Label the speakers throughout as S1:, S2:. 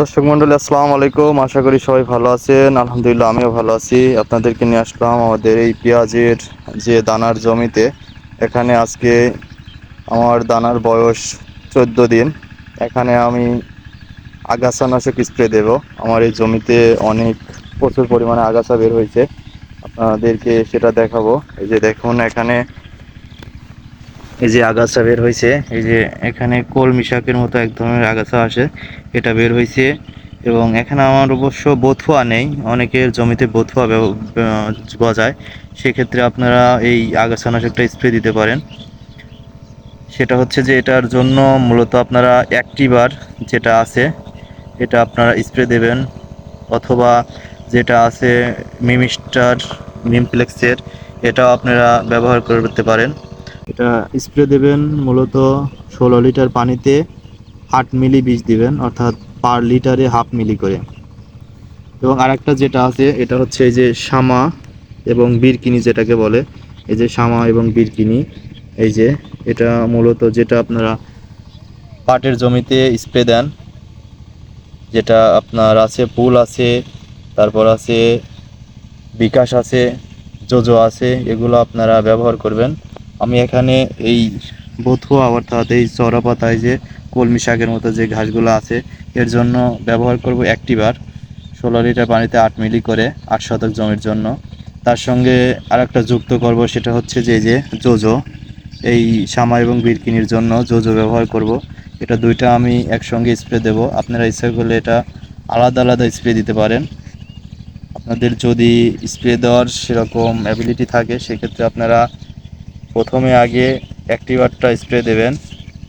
S1: দর্শক মন্ডলী, আসসালামু আলাইকুম। আশা করি সবাই ভালো আছেন। আলহামদুলিল্লাহ, আমিও ভালো আছি। আপনাদেরকে নিয়ে আসলাম আমাদের এই পেঁয়াজের যে দানার জমিতে। এখানে আজকে আমার দানার বয়স চোদ্দ দিন। এখানে আমি আগাছানাশক স্প্রে দেব। আমার এই জমিতে অনেক প্রচুর পরিমাণে আগাছা বের হয়েছে। আপনাদেরকে সেটা দেখাবো। এই যে দেখুন, এখানে এই যে আগাছা বের হয়েছে এই যে এখানে কলমি শাকের মতো এক ধরনের আগাছা আসে এটা বের হয়েছে এবং এখানে আমার অবশ্য বথুয়া নেই অনেকের জমিতে আহ, গজায় সেক্ষেত্রে আপনারা এই আগাছানাশকটা স্প্রে দিতে পারেন। সেটা হচ্ছে যে এটার জন্য মূলত আপনারা অ্যাক্টিভার যেটা আছে এটা আপনারা স্প্রে দেবেন অথবা যেটা আছে মিমিস্টার মিমপ্লেক্সের এটাও আপনারা ব্যবহার করতে পারেন। এটা স্প্রে দেবেন মূলত ষোলো লিটার পানিতে আট মিলি বীজ দিবেন, অর্থাৎ পার লিটারে হাফ মিলি করে। এবং আরেকটা যেটা আছে, এটা হচ্ছে এই যে শামা এবং বীরকিনি যেটাকে বলে, এই যে শামা এবং বীরকিনি, এই যে এটা মূলত যেটা আপনারা পাটের জমিতে স্প্রে দেন, যেটা আপনার আছে পুল আছে, তারপর আছে বিকাশ আছে, জোজো আছে, এগুলো আপনারা ব্যবহার করবেন। আমি এখানে এই বথুয়া অর্থাৎ এই চড়া পাতায় যে কলমি শাকের মতো যে ঘাসগুলো আছে, এর জন্য ব্যবহার করব অ্যাক্টিভার ষোলো লিটার পানিতে আট মিলি করে আট শতক জমির জন্য। তার সঙ্গে আরেকটা যুক্ত করব সেটা হচ্ছে যে যে জোজো। এই সামা এবং বিরকিনির জন্য জোজো ব্যবহার করব। এটা দুইটা আমি একসঙ্গে স্প্রে দেব। আপনারা ইচ্ছা করলে এটা আলাদা আলাদা স্প্রে দিতে পারেন। আপনাদের যদি স্প্রে দেওয়ার সেরকম অ্যাবিলিটি থাকে, সেক্ষেত্রে আপনারা প্রথমে আগে অ্যাক্টিভারটা স্প্রে দেবেন,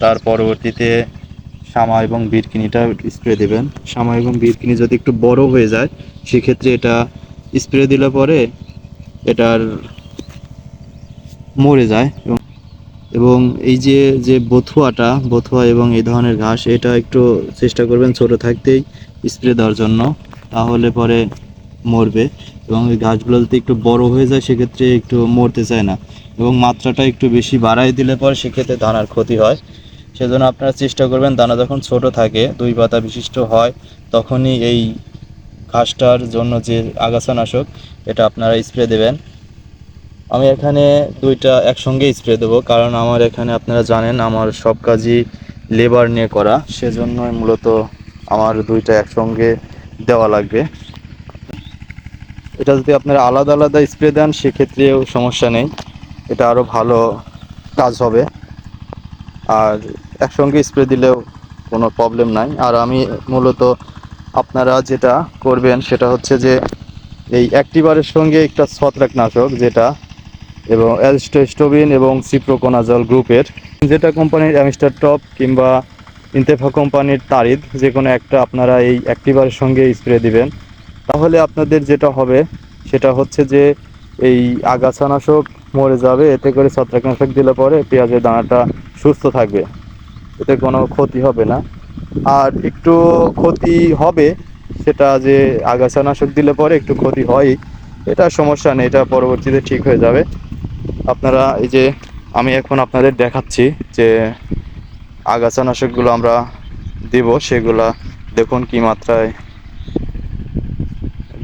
S1: তার পরবর্তীতে শামা এবং বিরকিনিটা স্প্রে দেবেন। শামা এবং বিরকিনি যদি একটু বড় হয়ে যায়, সেক্ষেত্রে এটা স্প্রে দিলে পরে এটার মরে যায় এবং এবং এই যে যে বথুয়াটা, বথুয়া এবং এই ধরনের ঘাস, এটা একটু চেষ্টা করবেন ছোট থাকতেই স্প্রে দেওয়ার জন্য, তাহলে পরে মরবে। এবং এই গাছগুলো যদি একটু বড় হয়ে যায়, সেক্ষেত্রে একটু মরতে চায় না। এবং মাত্রাটা একটু বেশি বাড়াই দিলে পরে সেক্ষেত্রে দানার ক্ষতি হয়। সেজন্য আপনারা চেষ্টা করবেন, দানা যখন ছোট থাকে, দুই পাতা বিশিষ্ট হয়, তখনই এই ঘাসটার জন্য যে আগাছানাশক, এটা আপনারা স্প্রে দেবেন। আমি এখানে দুইটা একসঙ্গে স্প্রে দেবো, কারণ আমার এখানে আপনারা জানেন, আমার সব কাজই লেবার নিয়ে করা। সেজন্যই মূলত আমার দুইটা একসঙ্গে দেওয়া লাগবে। এটা যদি আপনারা আলাদা আলাদা স্প্রে দেন সেক্ষেত্রেও সমস্যা নেই। এটা আরও ভালো কাজ হবে। আর একসঙ্গে স্প্রে দিলেও কোনো প্রবলেম নাই। আর আমি মূলত আপনারা যেটা করবেন, সেটা হচ্ছে যে এই অ্যাক্টিভারের সঙ্গে একটা ছত্রাকনাশক, যেটা এবং অ্যালস্টোস্টোবিন এবং সিপ্রোকোনাজল গ্রুপের, যেটা কোম্পানির অ্যামিস্টার টপ কিংবা ইন্তেফা কোম্পানির তারিদ যে কোনো একটা আপনারা এই অ্যাক্টিভারের সঙ্গে স্প্রে দিবেন। তাহলে আপনাদের যেটা হবে, সেটা হচ্ছে যে এই আগাছানাশক মরে যাবে, এতে করে ছত্রাকনাশক দিলে পরে পেঁয়াজের দানাটা সুস্থ থাকবে। এতে কোনো ক্ষতি হবে না। আর একটু ক্ষতি হবে সেটা যে আগাছানাশক দিলে পরে একটু ক্ষতি হয়, এটা সমস্যা নেই, এটা পরবর্তীতে ঠিক হয়ে যাবে। আপনারা এই যে আমি এখন আপনাদের দেখাচ্ছি যে আগাছানাশকগুলো আমরা দেব, সেগুলা দেখুন কি মাত্রায়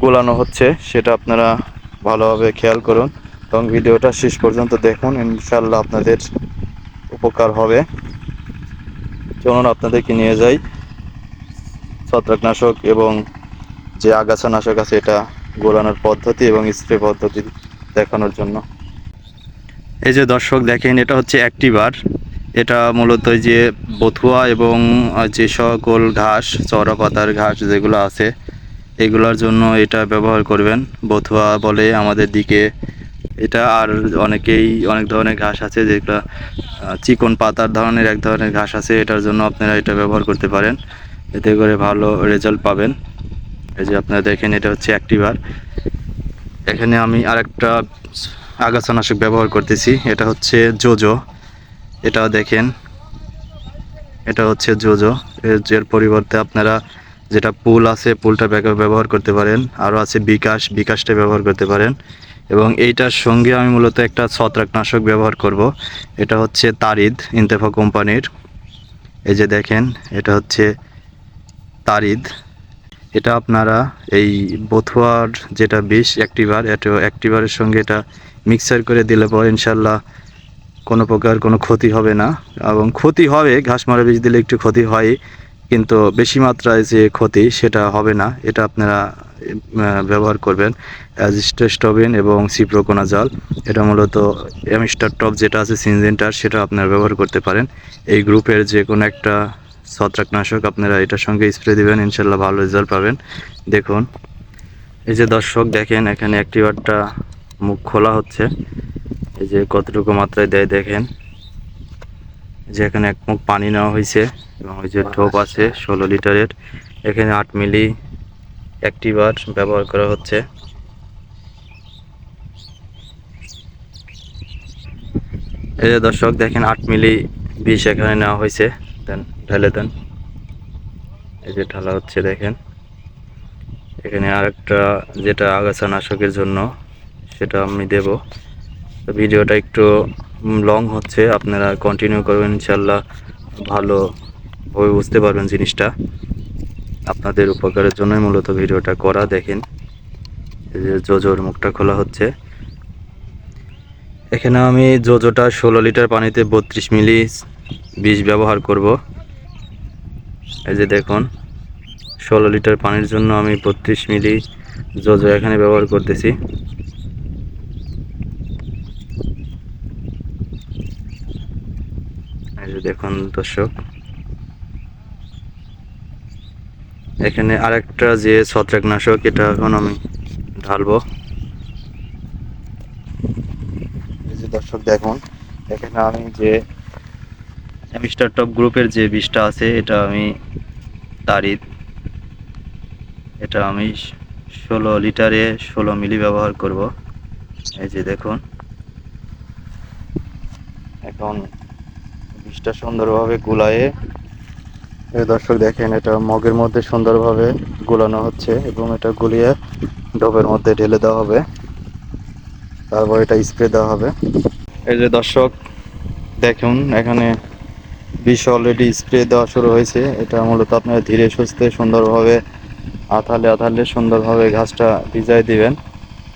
S1: গোলানো হচ্ছে, সেটা আপনারা ভালোভাবে খেয়াল করুন। এবং ভিডিওটা শেষ পর্যন্ত দেখুন ইনশাল্লাহ আপনাদের উপকার হবে। চলুন আপনাদেরকে নিয়ে যাই। ছত্রাকনাশক এবং যে আগাছানাশক আছে, এটা গোলানোর পদ্ধতি এবং স্প্রে পদ্ধতি দেখানোর জন্য। এই যে দর্শক দেখেন, এটা হচ্ছে অ্যাক্টিভার। এটা মূলত যে বথুয়া এবং যে সকল ঘাস চড়া পাতার ঘাস যেগুলো আছে এগুলোর জন্য এটা ব্যবহার করবেন। বথুয়া বলে আমাদের দিকে এটা, আর অনেকেই অনেক ধরনের ঘাস আছে যেগুলো চিকন পাতার ধরনের এক ধরনের ঘাস আছে, এটার জন্য আপনারা এটা ব্যবহার করতে পারেন। এতে করে ভালো রেজাল্ট পাবেন। এই যে আপনারা দেখেন, এটা হচ্ছে অ্যাক্টিভার এখানে আমি আরেকটা আগাছানাশক ব্যবহার করতেছি, এটা হচ্ছে জোজো এটাও দেখেন, এটা হচ্ছে জোজো এর পরিবর্তে আপনারা যেটা পুল আছে, পুলটা ব্যব- ব্যবহার করতে পারেন। আরও আছে বিকাশ, বিকাশটা ব্যবহার করতে পারেন। এবং এইটার সঙ্গে আমি মূলত একটা ছত্রাকনাশক ব্যবহার করব। এটা হচ্ছে তারিদ ইন্তেফা কোম্পানির। এই যে দেখেন, এটা হচ্ছে তারিদ। এটা আপনারা এই বথুয়ার যেটা বিষ, অ্যাক্টিভার, এটা অ্যাক্টিভারের সঙ্গে এটা মিক্সার করে দিলে পরে ইনশাল্লাহ কোনো প্রকার কোনো ক্ষতি হবে না। এবং ক্ষতি হবে, ঘাস মারা বীজ দিলে একটু ক্ষতি হয়। কিন্তু বেশি মাত্রায় যে ক্ষতি সেটা হবে না, এটা আপনারা ব্যবহার করবেন। অ্যাজিস্টোস্টোবিন এবং সিপ্রোকোনাজাল, এটা মূলত এমিস্টার টপ যেটা আছে, সিনজেন্টার, সেটা আপনারা ব্যবহার করতে পারেন। এই গ্রুপের যে কোনো একটা ছত্রাকনাশক আপনারা এটার সঙ্গে স্প্রে দেবেন, ইনশাল্লাহ ভালো রেজাল্ট পাবেন। দেখুন, এই যে দর্শক দেখেন, এখানে অ্যাক্টিভারটা মুখ খোলা হচ্ছে। এই যে কতটুকু মাত্রায় দেয় দেখেন। যে এখানে এক মুখ পানি নেওয়া হয়েছে এবং ওই যে ঢোপ আছে, ষোলো লিটারের। এখানে আট মিলি অ্যাক্টিভার ব্যবহার করা হচ্ছে। এই যে দর্শক, দেখেন আট মিলি বিষ এখানে নেওয়া হয়েছে। দেন, ঢেলে দেন। এই যে ঢালা হচ্ছে, দেখেন। এখানে আরেকটা যেটা আগাছা নাশকের জন্য, সেটা আমি দেব। ভিডিওটা একটু লং হচ্ছে। আপনারা কন্টিনিউ করবেন ইনশাল্লাহ ভালোভাবে বুঝতে পারবেন জিনিসটা। আপনাদের উপকারের জন্যই মূলত ভিডিওটা করা, দেখেন। যে জোজোর মুখটা খোলা হচ্ছে। এখানে আমি জোজোটা ষোলো লিটার পানিতে বত্রিশ মিলি বিষ ব্যবহার করব। এই যে দেখুন, ষোলো লিটার পানির জন্য আমি বত্রিশ মিলি জোজো এখানে ব্যবহার করতেছি। যে দেখুন দর্শক। এখানে আরেকটা যে ছত্রাকনাশক, এটা এখন আমি ঢালবো। দর্শক দেখুন, এখানে আমি যে মিস্টার টপ গ্রুপের যে বিষটা আছে, এটা আমি তারই, এটা আমি ষোলো লিটারে ষোলো মিলি ব্যবহার করব। এই যে দেখুন, এখন বিষটা সুন্দরভাবে গুলায়ে। দর্শক দেখেন, এটা মগের মধ্যে সুন্দরভাবে গুলানো হচ্ছে এবং এটা গুলিয়ে ডোবের মধ্যে ঢেলে দেওয়া হবে। তারপর এটা স্প্রে দেওয়া হবে। এই যে দর্শক, দেখুন, এখানে বিষ অলরেডি স্প্রে দেওয়া শুরু হয়েছে। এটা মূলত আপনারা ধীরে সুস্থে সুন্দরভাবে, আথালে আথালে সুন্দরভাবে ঘাসটা ভিজাই দিবেন।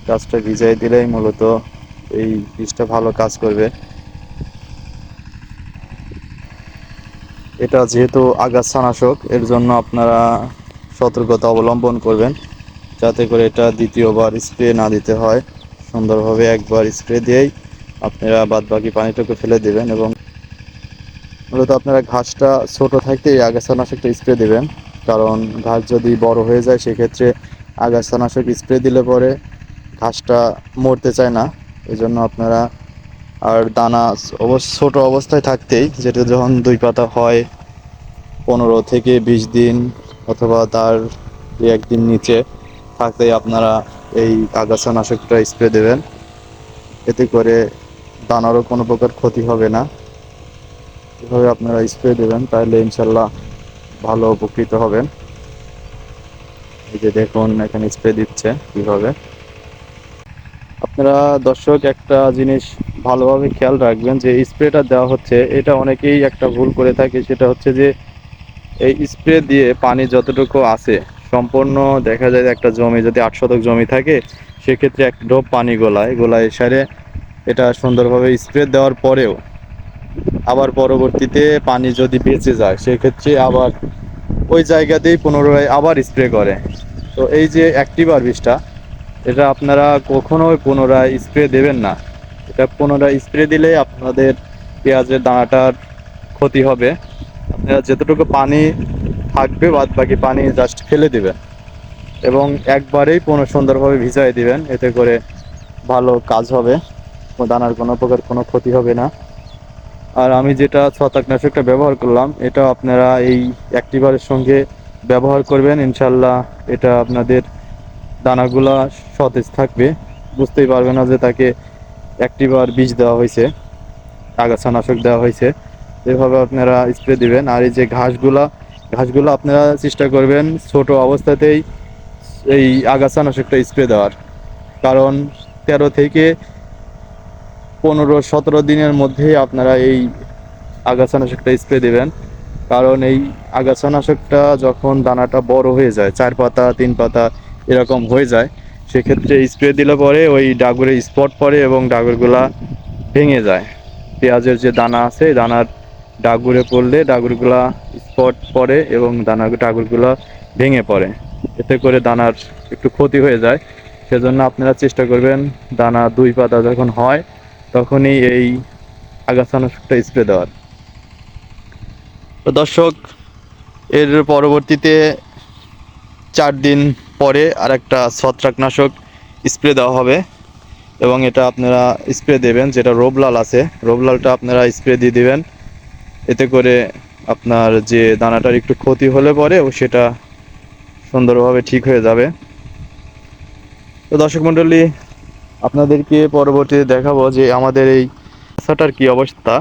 S1: গাছটা ভিজাই দিলেই মূলত এই বীজটা ভালো কাজ করবে। এটা যেহেতু আগাছানাশক, এর জন্য আপনারা সতর্কতা অবলম্বন করবেন, যাতে করে এটা দ্বিতীয়বার স্প্রে না দিতে হয়। সুন্দরভাবে একবার স্প্রে দিয়েই আপনারা বাদ বাকি পানিটুকু ফেলে দেবেন এবং মূলত আপনারা ঘাসটা ছোট থাকতে এই আগাছানাশকটা স্প্রে দেবেন। কারণ ঘাস যদি বড় হয়ে যায়, সেক্ষেত্রে আগাছানাশক স্প্রে দিলে পরে ঘাসটা মরতে চায় না। এই জন্য আপনারা আর দানা ছোট অবস্থায় থাকতেই, যেটা যখন দুই পাতা হয় পনেরো থেকে বিশ দিন অথবা তার একদিন নিচে, থাকতেই আপনারা এই আগাছানাশকটা স্প্রে দেবেন। এতে করে দানারও কোনো প্রকার ক্ষতি হবে না। এভাবে আপনারা স্প্রে দেবেন, তাহলে ইনশাল্লাহ ভালো উপকৃত হবেন। এই যে দেখুন, এখানে স্প্রে দিচ্ছে কীভাবে। আপনারা দর্শক একটা জিনিস ভালোভাবে খেয়াল রাখবেন যে স্প্রেটা দেওয়া হচ্ছে, এটা অনেকেই একটা ভুল করে থাকে, সেটা হচ্ছে যে এই স্প্রে দিয়ে পানি যতটুকু আছে, সম্পূর্ণ দেখা যায় একটা জমি যদি আট শতক জমি থাকে, সেক্ষেত্রে এক ডোপ পানি গোলায় গোলায় সারে এটা সুন্দরভাবে স্প্রে দেওয়ার পরেও আবার পরবর্তীতে পানি যদি বেঁচে যায়, সেক্ষেত্রে আবার ওই জায়গাতেই পুনরায় আবার স্প্রে করে। তো এই যে অ্যাক্টিভার বিষটা এটা আপনারা কখনোই পুনরায় স্প্রে দেবেন না। এটা পুনরায় স্প্রে দিলে আপনাদের পেঁয়াজের দানাটার ক্ষতি হবে। আপনারা যেতটুকু পানি থাকবে বাদ বাকি পানি জাস্ট ফেলে দিবেন এবং একবারেই পুনঃ সুন্দরভাবে ভিজাই দিবেন। এতে করে ভালো কাজ হবে। দানার কোনো প্রকার কোনো ক্ষতি হবে না। আর আমি যেটা ছত্রাকনাশকটা ব্যবহার করলাম, এটা আপনারা এই অ্যাক্টিভারের সঙ্গে ব্যবহার করবেন। ইনশাল্লাহ এটা আপনাদের দানাগুলা সতেজ থাকবে। বুঝতেই পারবে না যে তাকে অ্যাক্টিভার বীজ দেওয়া হয়েছে, আগাছানাশক দেওয়া হয়েছে। এভাবে আপনারা স্প্রে দিবেন। আর এই যে ঘাসগুলা, ঘাসগুলো আপনারা চেষ্টা করবেন ছোট অবস্থাতেই এই আগাছানাশকটা স্প্রে দেওয়ার। কারণ তেরো থেকে পনেরো, সতেরো দিনের মধ্যেই আপনারা এই আগাছানাশকটা স্প্রে দেবেন। কারণ এই আগাছানাশকটা যখন দানাটা বড় হয়ে যায়, চার পাতা, তিন পাতা এরকম হয়ে যায়, সেক্ষেত্রে স্প্রে দিলে পরে ওই ডাগরের স্পট পড়ে এবং ডাগরগুলা ভেঙে যায়। পেঁয়াজের যে দানা আছে দানার ডাগুরে পড়লে ডাগুরগুলা স্পট পড়ে এবং দানা, ডাগুরগুলা ভেঙে পড়ে। এতে করে দানার একটু ক্ষতি হয়ে যায়। সেজন্য আপনারা চেষ্টা করবেন দানা দুই পাতা যখন হয়, তখনই এই আগাছানাশকটা স্প্রে দেওয়ার। দর্শক, এর পরবর্তীতে চার দিন পরে আরেকটা ছত্রাকনাশক স্প্রে দেওয়া হবে। এবং এটা আপনারা স্প্রে দেবেন, যেটা রোবলাল আছে। রোবলালটা আপনারা স্প্রে দিয়ে দিবেন। এতে করে আপনার যে দানাটার একটু ক্ষতি হলে পরে ও সেটা সুন্দরভাবে ঠিক হয়ে যাবে। তো দর্শক মণ্ডলী, আপনাদেরকে পরবর্তীতে দেখাবো যে আমাদের এই রাস্তাটার কি অবস্থা,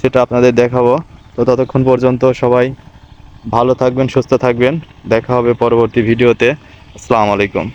S1: সেটা আপনাদের দেখাবো। তো ততক্ষণ পর্যন্ত সবাই ভালো থাকবেন, সুস্থ থাকবেন। দেখা হবে পরবর্তী ভিডিওতে। আসসালামু আলাইকুম।